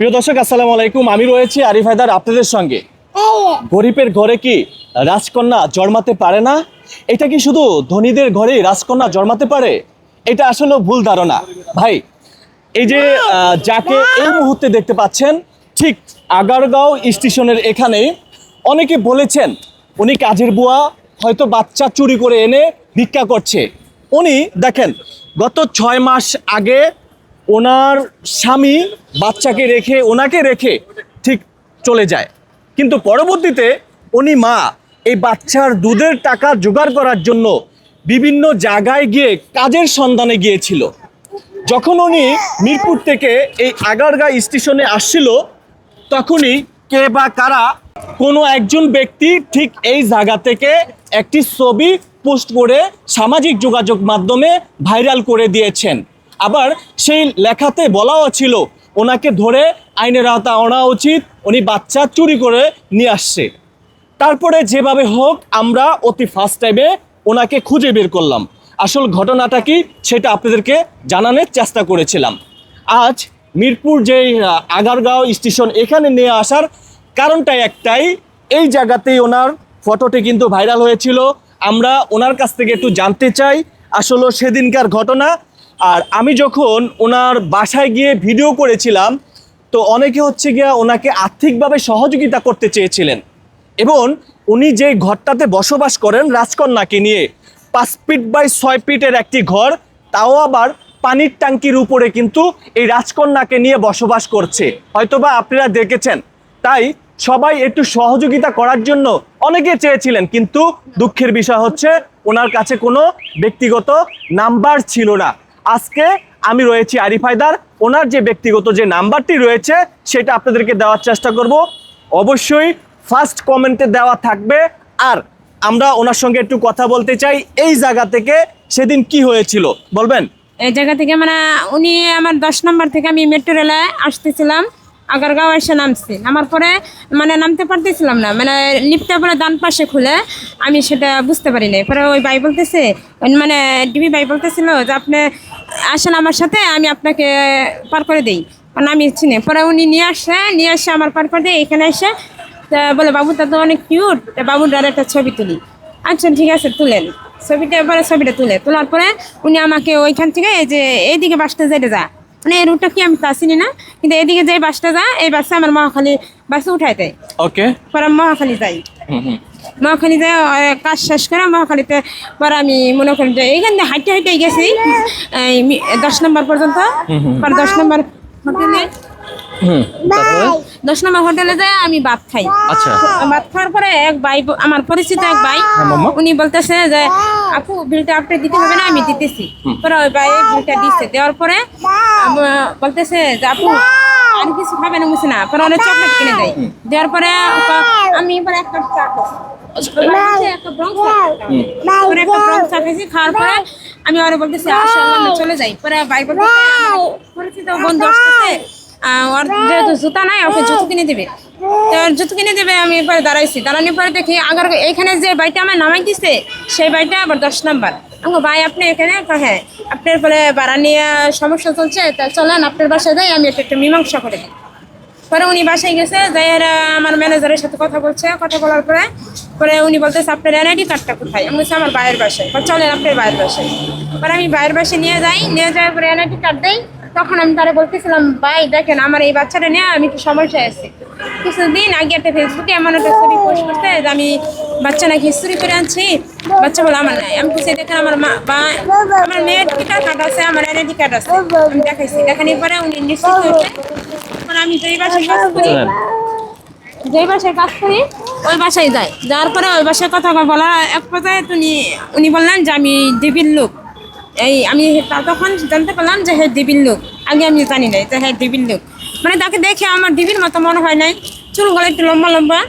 প্রিয় দর্শক, আসসালামু আলাইকুম। আমি রয়েছি আরিফ হায়দার আপনাদের সঙ্গে। গরিবের ঘরে কি রাজকন্যা জন্মাতে পারে না? এটা কি শুধু ধনীদের ঘরে রাজকন্যা জন্মাতে পারে? এটা আসলে ভুল ধারণা। ভাই, এই যে যাকে এই মুহূর্তে দেখতে পাচ্ছেন, ঠিক আগারগাঁও স্টেশনের এখানে অনেকে বলেছেন, উনি কাজের বুয়া, হয়তো বাচ্চা চুরি করে এনে ভিক্ষা করছে। উনি দেখেন, গত ছয় মাস আগে ওনার স্বামী বাচ্চাকে রেখে, ওনাকে রেখে ঠিক চলে যায়। কিন্তু পরবর্তীতে উনি মা, এই বাচ্চার দুধের টাকা জোগাড় করার জন্য বিভিন্ন জায়গায় গিয়ে কাজের সন্ধানে গিয়েছিল। যখন উনি মিরপুর থেকে এই আগারগা স্টেশনে আসছিল, তখনই কে বা কারা কোনো একজন ব্যক্তি ঠিক এই জায়গা থেকে একটি ছবি পোস্ট করে সামাজিক যোগাযোগ মাধ্যমে ভাইরাল করে দিয়েছেন। আবার সেই লেখাতে বলাও ছিল ওনাকে ধরে আইনের আওতা আনা উচিত উনি বাচ্চা চুরি করে নিয়ে আসছে। তারপরে যেভাবে হোক আমরা অতি ফার্স্ট টাইমে ওনাকে খুঁজে বের করলাম। আসল ঘটনাটা কি সেটা আপনাদেরকে জানানোর চেষ্টা করেছিলাম। আজ মিরপুর আহ, আগারগাঁও স্টেশন এখানে নিয়ে আসার কারণটা একটাই এই জায়গাতেই ওনার ফটোটি কিন্তু ভাইরাল হয়েছিল। আমরা ওনার কাছ থেকে একটু জানতে চাই আসলে সেদিনকার ঘটনা আর আমি যখন ওনার বাসায় গিয়ে ভিডিও করেছিলাম, তো অনেকে হচ্ছে গিয়া ওনাকে আর্থিকভাবে সহযোগিতা করতে চেয়েছিলেন। এবং উনি যে ঘরটাতে বসবাস করেন রাজকন্যাকে নিয়ে, পাঁচ ফিট বাই ছয় ফিটের একটি ঘর, তাও আবার পানির ট্যাঙ্কির উপরে কিন্তু এই রাজকন্যাকে নিয়ে বসবাস করছে। হয়তোবা আপনারা দেখেছেন। তাই সবাই একটু সহযোগিতা করার জন্য অনেকে চেয়েছিলেন, কিন্তু দুঃখের বিষয় হচ্ছে ওনার কাছে কোনো ব্যক্তিগত নাম্বার ছিল না। আজকে আমি রয়েছি আরিফ হায়দার। ওনার যে ব্যক্তিগত যে নাম্বারটি রয়েছে, সেটা আপনাদেরকে দেওয়ার চেষ্টা করব। অবশ্যই ফার্স্ট কমেন্টে দেওয়া থাকবে। আর আমরা ওনার সঙ্গে একটু কথা বলতে চাই, এই জায়গা থেকে সেদিন কি হয়েছিল? বলবেন? এই জায়গা থেকে মানে উনি আমার দশ নম্বর থেকে আমি মেট্রো রেলে আসতেছিলাম। আগারগাঁও এসে নামছি। নামার পরে মানে নামতে পারতেছিলাম না। মানে লিফটটা পরে ডান পাশে খুলে আমি সেটা বুঝতে পারি নাই পরে ওই ভাই বলতেছে মানে ডিবি ভাই বলতেছিল যে আপনি আসেন আমার সাথে আমি আপনাকে পার করে দিই। কারণ আমি চিনি পরে উনি নিয়ে আসে নিয়ে আসে আমার পার করে দিয়ে এখানে এসে তা বলে বাবুটা তো অনেক কিউট বাবুর দ্বারা একটা ছবি তুলি। আচ্ছা ঠিক আছে তুলেন। ছবিটা এবারে ছবিটা তুলে। তোলার পরে উনি আমাকে ওইখান থেকে এই যে এইদিকে বাসটা যেতে যা। মানে এই রুটটা কি আমি তা চিনি না কিন্তু এদিকে যে বাসটা যা এই বাসে আমার মহাখালী বাসে উঠাই দেয়। ওকে পরে মহাখালী যাই। মহাখালী যাই আহ, কাজ শেষ করে মহাখালীতে পরে আমি মনে করি যে এইখান দিয়ে হাইটে হাইটে গেছি দশ নম্বর পর্যন্ত। পরে দশ নম্বর হোটেলে দশ নম্বর হোটেলে যাই আমি ভাত খাই। আচ্ছা। ভাত খাওয়ার পরে এক ভাই আমার পরিচিত এক ভাই হ্যাঁ, উনি বলতেছে যে আপু বিলটা আপনি দিতে হবে না আমি দিতেছি। পরে ওই ভাই বিলটা দিচ্ছে দেওয়ার পরে বলতেছে যে আপু আর কিছু খাবে না বুঝছে না। পরে অনেক চকলেট কিনে দেয়। দেওয়ার পরে আমি এবার একটা ব্রঞ্চ চা খাই। খাওয়ার পরে আমি ওরা বলতেছি আসো আমরা চলে যাই। পরে ভাই বলতেছে আমার পরিচিত বন্ধু আসতেছে। ওর যেহেতু জুতা নাই ওকে জুতো কিনে দিবে। তো জুতো কিনে দেবে আমি এরপরে দাঁড়াইছি। দাঁড়ানোর পরে দেখি আগার এখানে যে বাইটা আমার নামাই দিছে সেই বাইটা আবার দশ নাম্বার। আমি বলি, ভাই আপনি এখানে? হ্যাঁ। আপনার পরে ভাড়া নিয়ে সমস্যা চলছে তা চলেন আপনার বাসায় যাই আমি এটা একটা মীমাংসা করে দিই। পরে উনি বাসায় গেছে, যাই আমার ম্যানেজারের সাথে কথা বলছে। কথা বলার পরে পরে উনি বলতেছে, আপনার এনআইডি কার্ডটা কোথায়? আমি বলছি, আমার বাইরের বাসায়। চলেন, আপনার বাইরের বাসায়। পরে আমি বাইরের বাসায় নিয়ে যাই, নিয়ে যাওয়ার পরে এনআইডি কার্ড দেই। তখন আমি তারা বলতেছিলাম, ভাই, দেখেন, আমার এই বাচ্চাটা নিয়ে আমি একটু সমস্যায় আছি। কিছুদিন আগে একটা ফেসবুকে এমন একটা ছবি পোস্ট করতে আমি বাচ্চা নাকি হিস্ট্রি করে আনছি। বাচ্চা বলে আমার নাই। আমি বলছি দেখেন আমার মা বা আমার মেয়ের টিকার কার্ড আছে আমার এনআইডি কার্ড আছে। আমি দেখাইছি। দেখানোর পরে উনি নিশ্চিত হয়েছে তখন আমি যেই বাসায় কাজ করি যেই বাসায় কাজ করি ওই বাসায় যাই। যাওয়ার পরে ওই বাসায় কথা বলা এক পর্যায়ে উনি উনি বললেন যে আমি দেবীর লোক। এই আমি তখন জানতে পারলাম যে হ্যাঁ দেবীর লোক। আগে আমি জানি নাই যে হ্যাঁ দেবীর লোক। মানে তাকে দেখে আমার দেবীর মতো মনে হয় নাই। চুলগুলো একটু লম্বা লম্বা।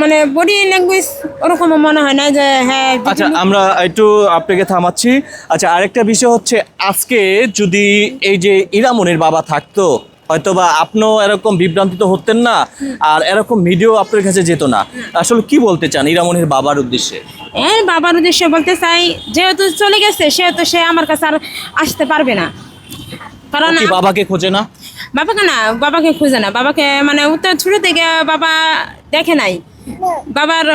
মানে বডি ল্যাঙ্গুয়েজ ওরকম মনে হয় না যে হ্যাঁ আচ্ছা আমরা একটু আপনাকে থামাচ্ছি। আচ্ছা আরেকটা বিষয় হচ্ছে আজকে যদি এই যে ইরামনির বাবা থাকতো হয়তোবা আপনিও এরকম বিভ্রান্তিত হতেন না আর এরকম ভিডিও আপনার কাছে যেত না। আসলে কি বলতে চান ইরামনির বাবার উদ্দেশ্যে? এর বাবার উদ্দেশ্যে বলতে চাই যেহেতু চলে গেছে সেহেতু সে আমার কাছে আর আসতে পারবে না। কারণ কি বাবাকে খোঁজে না? বাবাকে না বাবাকে খুঁজে না। বাবাকে মানে তো ছোট থেকে বাবা দেখে নাই। বাবার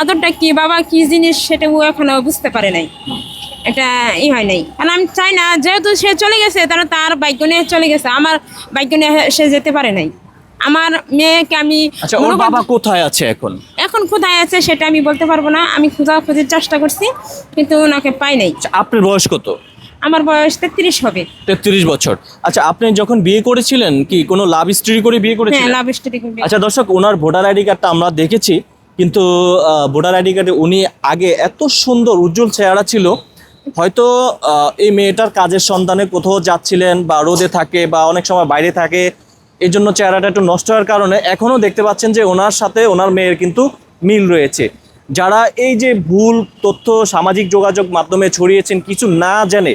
আদরটা কি? বাবা কি জিনিস সেটা ও এখনও বুঝতে পারে নাই। এটা ই হয় নাই। কারণ আমি চাই না যেহেতু সে চলে গেছে তারা তার বাইক নিয়ে চলে গেছে। আমার বাইক নিয়ে সে যেতে পারে নাই। আমার মেয়েকে আমি আচ্ছা ওর বাবা কোথায় আছে এখন? এখন কোথায় আছে সেটা আমি বলতে পারব না। আমি খোঁজা খোঁজার চেষ্টা করছি কিন্তু ওনাকে পাই নাই। আচ্ছা আপনার বয়স কত? আমার বয়স তেত্রিশ হবে। তেত্রিশ বছর। আচ্ছা আপনি যখন বিয়ে করেছিলেন কি কোনো লাভ স্টোরি করে বিয়ে হ্যাঁ করেছিলেন লাভ স্টোরি করবে আচ্ছা দর্শক ওনার ভোটার আইডি কার্ডটা আমরা দেখেছি কিন্তু ভোটার আইডি কার্ডে উনি আগে এত সুন্দর উজ্জ্বল চেহারা ছিল হয়তো এই মেয়েটার কাজের সন্ধানে কোথাও যাচ্ছিলেন বা রোদে থাকে বা অনেক সময় বাইরে থাকে এই জন্য চেহারাটা একটু নষ্ট হওয়ার কারণে এখনও দেখতে পাচ্ছেন যে ওনার সাথে ওনার মেয়ের কিন্তু মিল রয়েছে। যারা এই যে ভুল তথ্য সামাজিক যোগাযোগ মাধ্যমে ছড়িয়েছেন কিছু না জানে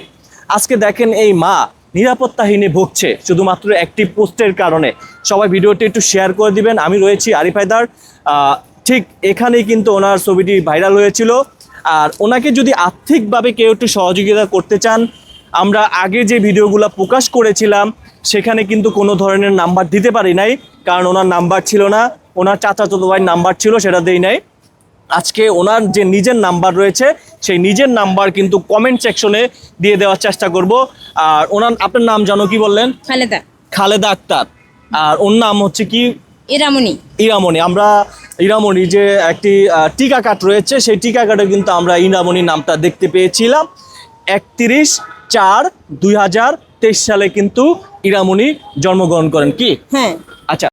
আজকে দেখেন এই মা নিরাপত্তাহীনে ভুগছে শুধুমাত্র একটি পোস্টের কারণে। সবাই ভিডিওটি একটু শেয়ার করে দিবেন। আমি রয়েছি আরিফ হায়দার। আহ, ঠিক এখানেই কিন্তু ওনার ছবিটি ভাইরাল হয়েছিল। আর ওনাকে যদি আর্থিকভাবে কেউ একটু সহযোগিতা করতে চান আমরা আগে যে ভিডিওগুলো প্রকাশ করেছিলাম সেখানে কিন্তু কোনো ধরনের নাম্বার দিতে পারি নাই কারণ ওনার নাম্বার ছিল না। ওনার চাচা ভাইয়ের নাম্বার ছিল সেটা দেই নাই। আজকে ওনার যে নিজের নাম্বার রয়েছে সেই নিজের নাম্বার কিন্তু কমেন্ট সেকশনে দিয়ে দেওয়ার চেষ্টা করব। আর ওনার আপনার নাম জানো কি বললেন? খালেদা। খালেদা আক্তার। আর ওর নাম হচ্ছে কি? ইরামনি ইরামণি। আমরা ইরামণি যে একটি টিকা কার্ড রয়েছে সেই টিকা কার্ডে কিন্তু আমরা ইরামণির নামটা দেখতে পেয়েছিলাম। একত্রিশ চার দুই হাজার তেইশ সালে কিন্তু ইরামণি জন্মগ্রহণ করেন। কি? হ্যাঁ। আচ্ছা।